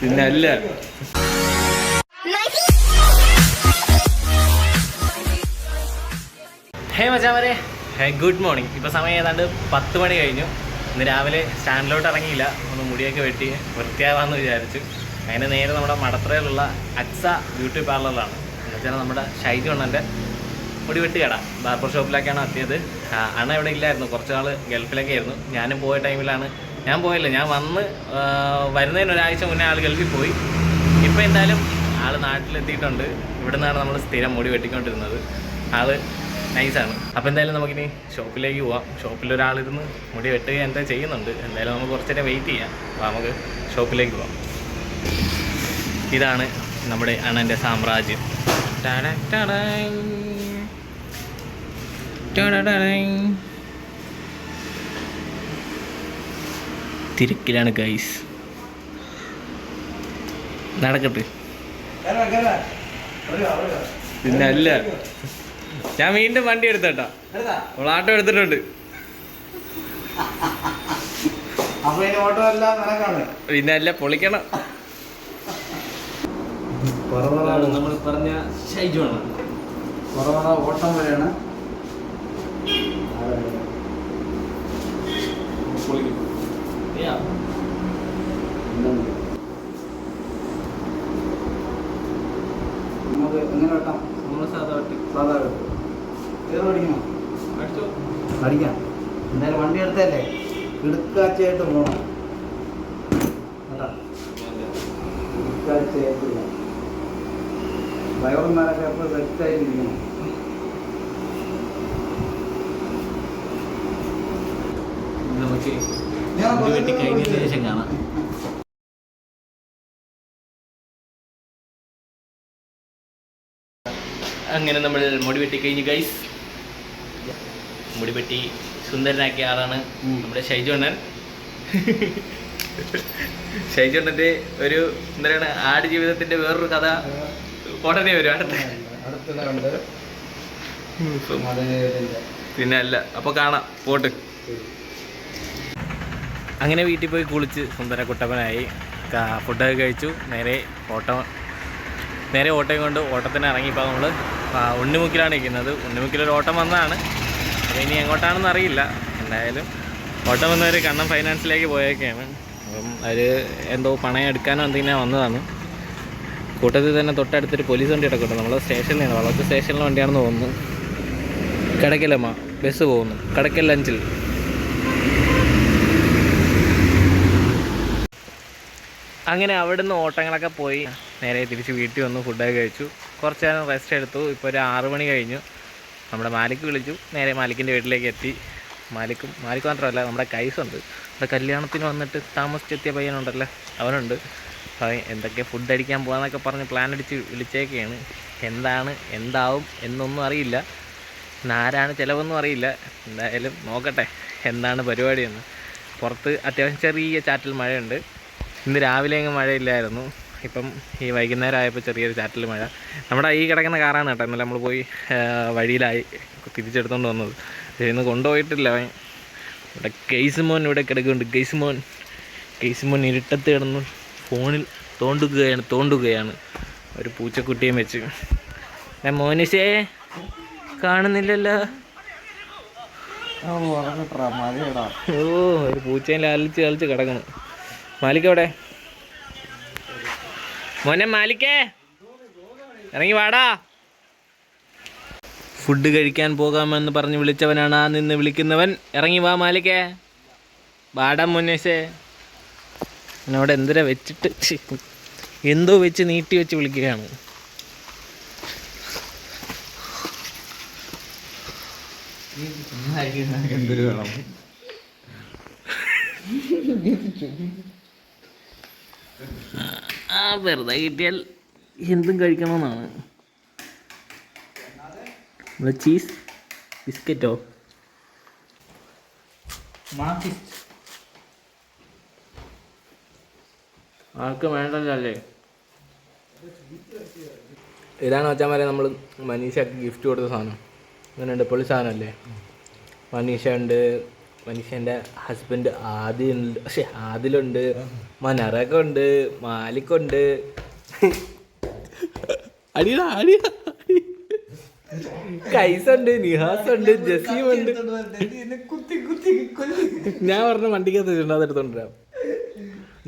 പിന്നെ അല്ല. Hey മച്ചാമരെ. Hey good morning. ഇപ്പോൾ സമയം ഏതാണ്ട് പത്ത് മണി കഴിഞ്ഞു. ഇന്ന് രാവിലെ സ്റ്റാൻഡിലോട്ട് ഇറങ്ങിയില്ല. ഒന്ന് മുടിയൊക്കെ വെട്ടി വൃത്തിയാവാന്ന് വിചാരിച്ചു. അതിന് നേരെ നമ്മുടെ മടത്തറയിലുള്ള അക്സ ബ്യൂട്ടി പാർലറിലാണ്. എന്ന് വെച്ചാൽ നമ്മുടെ ഷൈജു അണ്ണന്റെ മുടി വെട്ടി കട. ബാർബർ ഷോപ്പിലേക്കാണ് എത്തിയത്. അണ്ണ ഇവിടെ ഇല്ലായിരുന്നു. കുറച്ച് നാൾ ഗൾഫിലൊക്കെ ആയിരുന്നു. ഞാനും പോയ ടൈമിലാണ് ഞാൻ പോയില്ല ഞാൻ വന്ന് വരുന്നതിന് ഒരാഴ്ച മുന്നേ ആൾ ഗൾഫിൽ പോയി ഇപ്പം എന്തായാലും ആൾ നാട്ടിലെത്തിയിട്ടുണ്ട് ഇവിടെ നിന്നാണ് നമ്മൾ സ്ഥിരം മുടി വെട്ടിക്കൊണ്ടിരുന്നത് ആൾ നൈസാണ് അപ്പോൾ എന്തായാലും നമുക്കിനി ഷോപ്പിലേക്ക് പോവാം ഷോപ്പിൽ ഒരാളിരുന്ന് മുടി വെട്ടുക എന്താ ചെയ്യുന്നുണ്ട് എന്തായാലും നമുക്ക് കുറച്ചേരം വെയിറ്റ് ചെയ്യാം അപ്പോൾ നമുക്ക് ഷോപ്പിലേക്ക് പോവാം ഇതാണ് നമ്മുടെ അണ്ണന്റെ സാമ്രാജ്യം ടാടാ ടാടായ്. ടാടാടായ്. തിരക്കിലാണ് ഗൈസ് നടക്കട്ടെ. പിന്നെ അല്ല. ഞാൻ വീണ്ടും വണ്ടി എടുത്തട്ടാ. അവൾ ആട്ടോ എടുത്തിട്ടുണ്ട്. പിന്നെ അല്ല പൊളിക്കണം. നമ്മൾ പറഞ്ഞ ഷൈജു ആണ്. ഓട്ടം വരെയാണ് നമുക്ക് എങ്ങനെ വെട്ടാം നമ്മൾ സാധാ വട്ടി സാധാ വെട്ട് കയറി അടിക്കാം എന്തായാലും വണ്ടി എടുത്തല്ലേ ഇടുക്കാച്ചയായിട്ട് പോകണം കേട്ടാ ഇടുക്കാച്ചയായിട്ട് പോകണം ഡ്രൈവർമാരൊക്കെ എപ്പോൾ സെറ്റായിട്ടിരിക്കണം നമുക്ക് മുടി വെട്ടി കഴിഞ്ഞതിന് ശേഷം കാണാം. അങ്ങനെ നമ്മൾ മുടി വെട്ടി കഴിഞ്ഞു ഗൈസ് മുടി വെട്ടി സുന്ദരനാക്കിയ ആളാണ് നമ്മുടെ ഷൈജുണ്ണൻ ഷൈജുണ്ണന്റെ ഒരു എന്താണ് ആട് ജീവിതത്തിന്റെ വേറൊരു കഥ ഉടനെ വരും അടുത്ത. പിന്നെ അല്ല അപ്പൊ കാണാം പോട്ട്. അങ്ങനെ വീട്ടിൽ പോയി കുളിച്ച് സുന്ദര കുട്ടപ്പനായി. ഫുഡൊക്കെ കഴിച്ചു നേരെ ഓട്ടം നേരെ ഓട്ടം കൊണ്ട് ഓട്ടത്തിന് ഇറങ്ങിയപ്പോൾ നമ്മൾ ഉണ്ണിമുക്കിലാണ് ഇരിക്കുന്നത് ഉണ്ണിമുക്കിലൊരു ഓട്ടം വന്നതാണ്. അപ്പോൾ ഇനി എങ്ങോട്ടാണെന്ന് അറിയില്ല. എന്തായാലും ഓട്ടം വന്നവർ കണ്ണം ഫൈനാൻസിലേക്ക് പോയേക്കാണ്. അപ്പം അവർ എന്തോ പണയം എടുക്കാനോ എന്തെങ്കിലും വന്നതാണ്. കൂട്ടത്തിൽ തന്നെ തൊട്ടടുത്തൊരു പോലീസ് വണ്ടി കിടക്കട്ടെ നമ്മൾ സ്റ്റേഷനിലാണ് വളർത്ത് സ്റ്റേഷനിലെ വണ്ടിയാണെന്ന് തോന്നുന്നു. കടക്കലമ്മ ബസ് പോകുന്നു. കടക്കൽ അഞ്ചിൽ. അങ്ങനെ അവിടുന്ന് ഓട്ടങ്ങളൊക്കെ പോയി. നേരെ തിരിച്ച് വീട്ടിൽ വന്നു ഫുഡൊക്കെ കഴിച്ചു. കുറച്ച് നേരം റെസ്റ്റ് എടുത്തു. ഇപ്പോൾ ഒരു ആറ് മണി കഴിഞ്ഞു. നമ്മുടെ മാലിക്ക് വിളിച്ചു. നേരെ മാലിക്കിന്റെ വീട്ടിലേക്ക് എത്തി. മാലിക്കും മാലിക്ക് മാത്രമല്ല നമ്മുടെ കൈസുണ്ട് നമ്മുടെ കല്യാണത്തിന് വന്നിട്ട് താമസിച്ചെത്തിയ പയ്യനുണ്ടല്ലോ. അവനുണ്ട്. എന്തൊക്കെ ഫുഡ് അടിക്കാൻ പോകാന്നൊക്കെ പറഞ്ഞ് പ്ലാൻ അടിച്ച് വിളിച്ചേക്കാണ്. എന്താണ് എന്താവും എന്നൊന്നും അറിയില്ല. ആരാണ് ചിലവൊന്നും അറിയില്ല. എന്തായാലും നോക്കട്ടെ എന്താണ് പരിപാടിയെന്ന്. പുറത്ത് അത്യാവശ്യം ചെറിയ ചാറ്റൽ മഴയുണ്ട്. ഇന്ന് രാവിലെ അങ്ങ് മഴയില്ലായിരുന്നു. ഇപ്പം ഈ വൈകുന്നേരം ആയപ്പോൾ ചെറിയൊരു ചാറ്റൽ മഴ. നമ്മുടെ ഈ കിടക്കുന്ന കാറാണ് കേട്ടോ. ഇന്നലെ നമ്മൾ പോയി വഴിയിലായി തിരിച്ചെടുത്തോണ്ട് വന്നത്. ഇന്ന് കൊണ്ടുപോയിട്ടില്ല ഇവിടെ കേസ് മോൻ ഇവിടെ കിടക്കുന്നുണ്ട്. കേസ് മോൻ കേസ് മോൻ ഇരുട്ടത്ത് കിടന്നു ഫോണിൽ തോണ്ടുകയാണ് തോണ്ടുകയാണ്. ഒരു പൂച്ചക്കുട്ടിയും വെച്ച്. ഞാൻ മോനിഷേ കാണുന്നില്ലല്ലോ. ഓ ഒരു പൂച്ചയിൽ ലാലിച്ച് ലാലിച്ച് കിടക്കണം മാലിക് എവിടെ? മോനെ മാലിക്കേ ഇറങ്ങി വാടാ. ഫുഡ് കഴിക്കാൻ പോകാമെന്ന് പറഞ്ഞ് വിളിച്ചവനാണ് ആ നിന്ന് വിളിക്കുന്നവൻ. ഇറങ്ങി വാ മാലിക്കേ. വാടാ മുന്നേശേ അവിടെ എന്തിനാ വെച്ചിട്ട്? എന്തോ വെച്ച് നീട്ടി വെച്ച് വിളിക്കുകയാണ്. എന്തൊരു വേണം? ആ വെറുതെ കിട്ടിയാൽ എന്തും കഴിക്കണമെന്നാണ്. നമ്മുടെ ചീസ് ബിസ്ക്കറ്റോ ആർക്കും വേണ്ടല്ലേ ഇതാണ് വെച്ചാൽ വരെ നമ്മൾ മനീഷക്ക് ഗിഫ്റ്റ് കൊടുത്ത സാധനം. അങ്ങനെയുണ്ട് പൊളി സാധനമല്ലേ? മനീഷ ഉണ്ട് മനുഷ്യന്റെ ഹസ്ബൻഡ് ആദിലുണ്ട് പക്ഷെ ആദിലുണ്ട് മനറൊക്കെ ഉണ്ട് മാലിക്കുണ്ട്. അടിയട അടിയ കൈസുണ്ട് നിഹാസുണ്ട് ജസീമുണ്ട്. കുത്തി കുത്തി ഞാൻ പറഞ്ഞ വണ്ടിക്കകത്ത് വെച്ചിട്ടുണ്ട് അതെടുത്തോണ്ടിരാം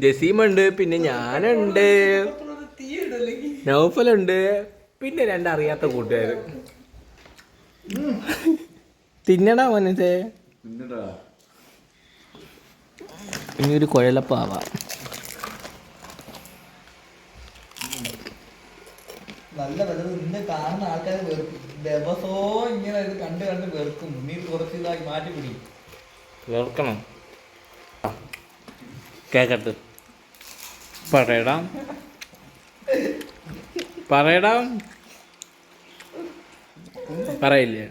ജസീമുണ്ട് പിന്നെ ഞാനുണ്ട്. നൗഫലുണ്ട്. പിന്നെ രണ്ടറിയാത്ത കൂട്ടുകാർ തിന്നടാ മനസ്സേ പിന്നെടാ ഇനി ഒരു കുഴലപ്പാവാം നല്ല വില നിന്നെ കാണുന്ന ആൾക്കാർ വെറുക്കും ദിവസവും ഇങ്ങനെ ഇത് കണ്ട് കണ്ട് വെറുക്കും. നീ കുറച്ച് ഇതാക്കി മാറ്റി പിടി. കേക്കട്ട്. പറയടാം. പറയടാം. പറയില്ലേ?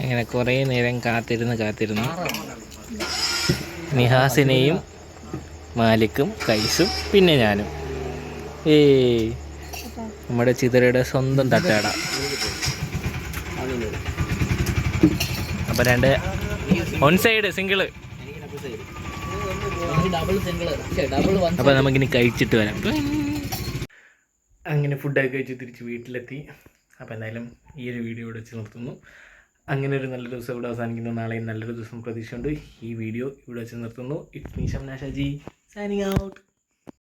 അങ്ങനെ കുറേ നേരം കാത്തിരുന്ന് കാത്തിരുന്നു. നിഹാസിനെയും മാലിക്കും കൈസും പിന്നെ ഞാനും. ഏ നമ്മുടെ ചിതറയുടെ സ്വന്തം തട്ടാട. അപ്പൊ രണ്ട് ഒൺ സൈഡ് സിംഗിൾ വൺ അപ്പൊ നമുക്കിനി കഴിച്ചിട്ട് വരാം. അങ്ങനെ ഫുഡൊക്കെ കഴിച്ച് തിരിച്ച് വീട്ടിലെത്തി. അപ്പോൾ എന്തായാലും ഈ ഒരു വീഡിയോ ഇവിടെ വെച്ച് നിർത്തുന്നു. അങ്ങനെ ഒരു നല്ലൊരു ദിവസം ഇവിടെ അവസാനിക്കുന്നു. നാളെയും നല്ലൊരു ദിവസം പ്രതീക്ഷയുണ്ട് ഈ വീഡിയോ ഇവിടെ വെച്ച് നിർത്തുന്നു. It's me Shamna Shaji signing out